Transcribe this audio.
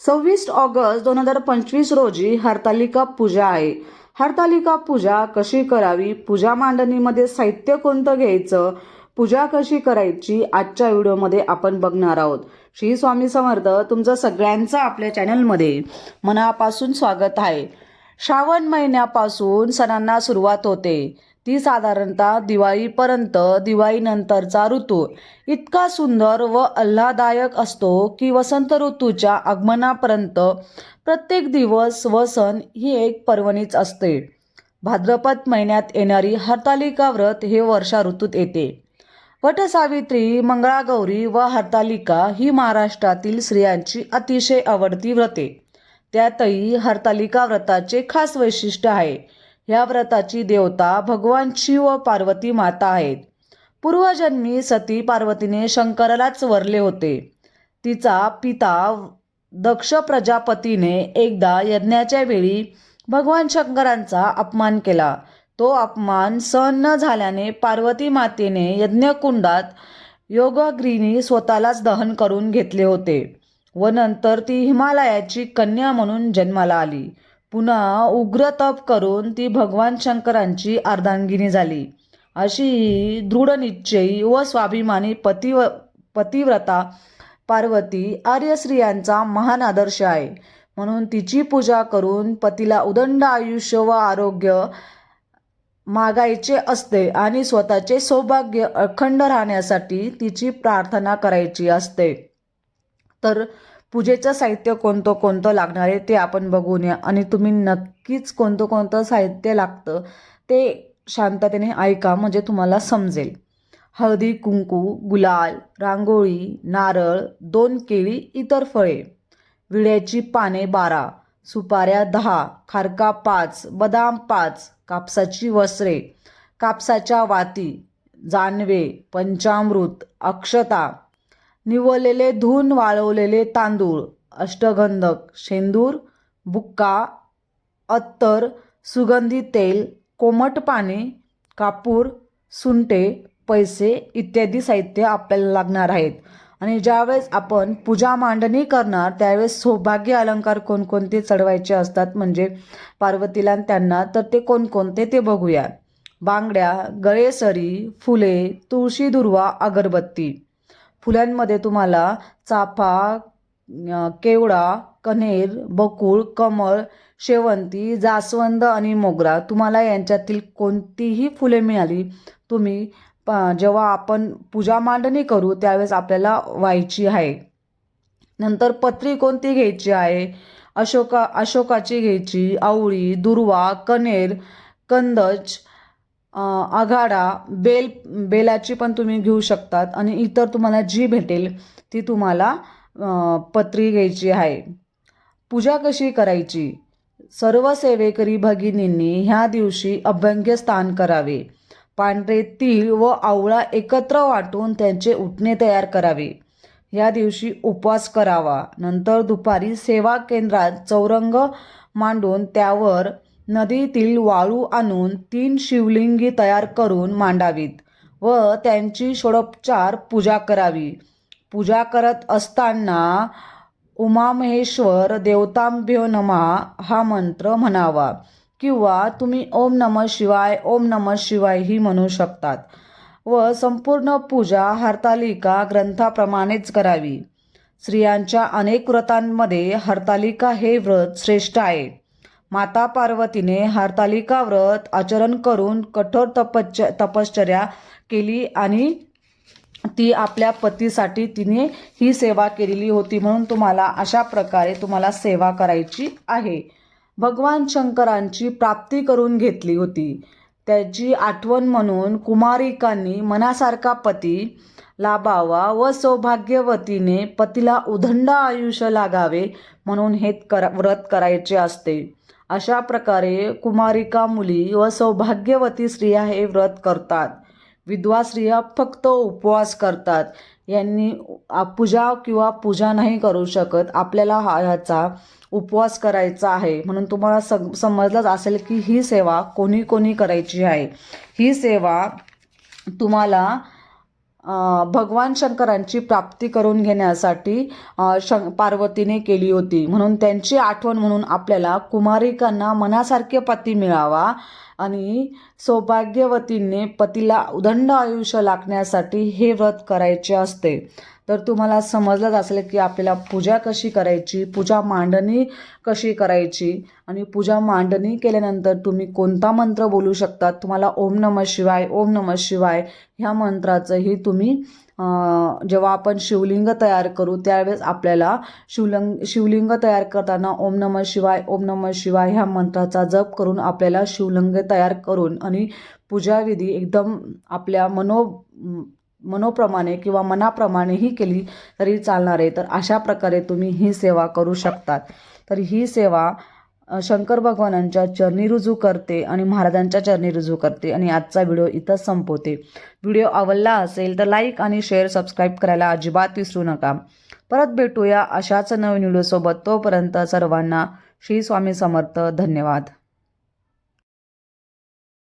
सव्वीस ऑगस्ट दोन हजार पंचवीस रोजी हरतालिका पूजा आहे. हरतालिका पूजा कशी करावी? पूजा मांडणीमध्ये साहित्य कोणतं घ्यायचं? पूजा कशी करायची? आजच्या व्हिडिओमध्ये आपण बघणार आहोत. श्री स्वामी समर्थ तुमचं सगळ्यांचं आपल्या चॅनलमध्ये मनापासून स्वागत आहे. श्रावण महिन्यापासून सणांना सुरुवात होते. ती साधारणतः दिवाळीपर्यंत दिवाळीनंतरचा ऋतू. इतका सुंदर व आल्हादायक असतो की वसंत ऋतूच्या आगमनापर्यंत प्रत्येक दिवस व सण ही एक पर्वणीच असते. भाद्रपद महिन्यात येणारी हरतालिका व्रत हे वर्षा ऋतूत येते. वटसावित्री मंगळागौरी व हरतालिका ही महाराष्ट्रातील स्त्रियांची अतिशय आवडती व्रते. त्यातही हरतालिका व्रताचे खास वैशिष्ट्य आहे. ह्या व्रताची देवता भगवान शिव व पार्वती माता आहेत. पूर्वजन्मी सती पार्वतीने शंकरालाच वरले होते. तिचा पिता दक्ष प्रजापतीने एकदा यज्ञाच्या वेळी भगवान शंकरांचा अपमान केला. तो अपमान सहन न झाल्याने पार्वती मातेने यज्ञकुंडात योगाग्रीनी स्वतःलाच दहन करून घेतले होते व नंतर ती हिमालयाची कन्या म्हणून जन्माला आली. पुन्हा उग्र तप करून ती भगवान शंकरांची अर्धांगिनी झाली. अशी ही दृढनिश्चयी व स्वाभिमानी पतिव पतिव्रता पार्वती आर्यश्रियांचा महान आदर्श आहे. म्हणून तिची पूजा करून पतीला उदंड आयुष्य व आरोग्य मागायचे असते आणि स्वतःचे सौभाग्य अखंड राहण्यासाठी तिची प्रार्थना करायची असते. तर पूजेचं साहित्य कोणतं कोणतं लागणार आहे ते आपण बघून या. आणि तुम्ही नक्कीच कोणतं कोणतं साहित्य लागतं ते शांततेने ऐका म्हणजे तुम्हाला समजेल. हळदी कुंकू गुलाल रांगोळी नारळ दोन केळी इतर फळे. विड्याची पाने बारा सुपाऱ्या दहा खारका पाच बदाम पाच कापसाची वस्त्रे. कापसाच्या वाती जानवे पंचामृत अक्षता. निवळलेले धुवून वाळवलेले तांदूळ अष्टगंधक शेंदूर बुक्का अत्तर सुगंधी तेल कोमट पाणी कापूर सुंटे पैसे इत्यादी साहित्य आपल्याला लागणार आहेत. आणि ज्यावेळेस आपण पूजा मांडणी करणार त्यावेळेस सौभाग्य अलंकार कोणकोणते चढवायचे असतात म्हणजे पार्वतीला त्यांना तर ते कोणकोणते ते बघूया. बांगड्या गळेसरी फुले तुळशी दुर्वा अगरबत्ती. फुलांमध्ये तुम्हाला चाफा केवडा कन्हेर बकुळ कमळ शेवंती जास्वंद आणि मोगरा तुम्हाला यांच्यातील कोणतीही फुले मिळाली तुम्ही प- जेव्हा आपण पूजा मांडणी करू त्यावेळेस आपल्याला व्हायची आहे. नंतर पत्री कोणती घ्यायची आहे? अशोका अशोकाची घ्यायची आवळी दुर्वा कनेर कंदच आघाडा बेल बेलाची पण तुम्ही घेऊ शकतात आणि इतर तुम्हाला जी भेटेल ती तुम्हाला पत्री घ्यायची आहे. पूजा कशी करायची? सर्व सेवेकरी भगिनींनी ह्या दिवशी अभ्यंग्य स्थान करावे. पांढरे तीळ व आवळा एकत्र वाटून त्यांचे उठणे तयार करावे. या दिवशी उपवास करावा. नंतर दुपारी सेवा केंद्रात चौरंग मांडून त्यावर नदीतील वाळू आणून तीन शिवलिंगी तयार करून मांडावीत व त्यांची षोडोपचार पूजा करावी. पूजा करत असताना उमामहेश्वर देवतांभ्यो नमः हा मंत्र म्हणावा किंवा तुम्ही ओम नम शिवाय ओम नम शिवाय ही म्हणू शकतात व संपूर्ण पूजा हरतालिका ग्रंथाप्रमाणेच करावी. स्त्रियांच्या अनेक व्रतांमध्ये हरतालिका हे व्रत श्रेष्ठ आहे. माता पार्वतीने हरतालिका व्रत आचरण करून कठोर तपश्च तपश्चर्या केली आणि ती आपल्या पतीसाठी तिने ही सेवा केलेली होती म्हणून तुम्हाला अशा प्रकारे तुम्हाला सेवा करायची आहे. भगवान शंकरांची प्राप्ती करून घेतली होती. त्याची आठवण म्हणून कुमारिकांनी मनासारखा पती लाभावा व सौभाग्यवतीने पतीला उदंड आयुष्य लागावे म्हणून हे कर व्रत करायचे असते. अशा प्रकारे कुमारिका मुली व सौभाग्यवती स्त्रिया हे व्रत करतात. विधवा स्त्रिया फक्त उपवास करतात. यांनी पूजा किंवा पूजा नाही करू शकत. आपल्याला हा ह्याचा उपवास करायचा आहे. म्हणून तुम्हाला सग समजलंच असेल की ही सेवा कोणी कोणी करायची आहे. ही सेवा तुम्हाला भगवान शंकरांची प्राप्ती करून घेण्यासाठी शं पार्वतीने केली होती. म्हणून त्यांची आठवण म्हणून आपल्याला कुमारिकांना मनासारखे पती मिळावा आणि सौभाग्यवतींनी पतीला उदंड आयुष्य लागण्यासाठी हे व्रत करायचे असते. तर तुम्हाला समजलंच असेल की आपल्याला पूजा कशी करायची पूजा मांडणी कशी करायची आणि पूजा मांडणी केल्यानंतर तुम्ही कोणता मंत्र बोलू शकता? तुम्हाला ओम नमः शिवाय ओम नमः शिवाय ह्या मंत्राचंही तुम्ही जेव्हा आपण शिवलिंग तयार करू त्यावेळेस आपल्याला शिवलिंग शिवलिंग तयार करताना ओम नम शिवाय ओम नम शिवाय ह्या मंत्राचा जप करून आपल्याला शिवलिंग तयार करून आणि पूजाविधी एकदम आपल्या मनो मनोप्रमाणे किंवा मनाप्रमाणेही केली तरी चालणार आहे. तर अशा प्रकारे तुम्ही ही सेवा करू शकतात. तर ही सेवा शंकर भगवानांच्या चरणी रुजू करते आणि महाराजांच्या चरणी रुजू करते आणि आजचा व्हिडिओ इथं संपवते. व्हिडिओ आवडला असेल तर लाईक आणि शेअर सबस्क्राईब करायला अजिबात विसरू नका. परत भेटूया अशाच नवीन व्हिडिओसोबत. तोपर्यंत सर्वांना श्री स्वामी समर्थ. धन्यवाद.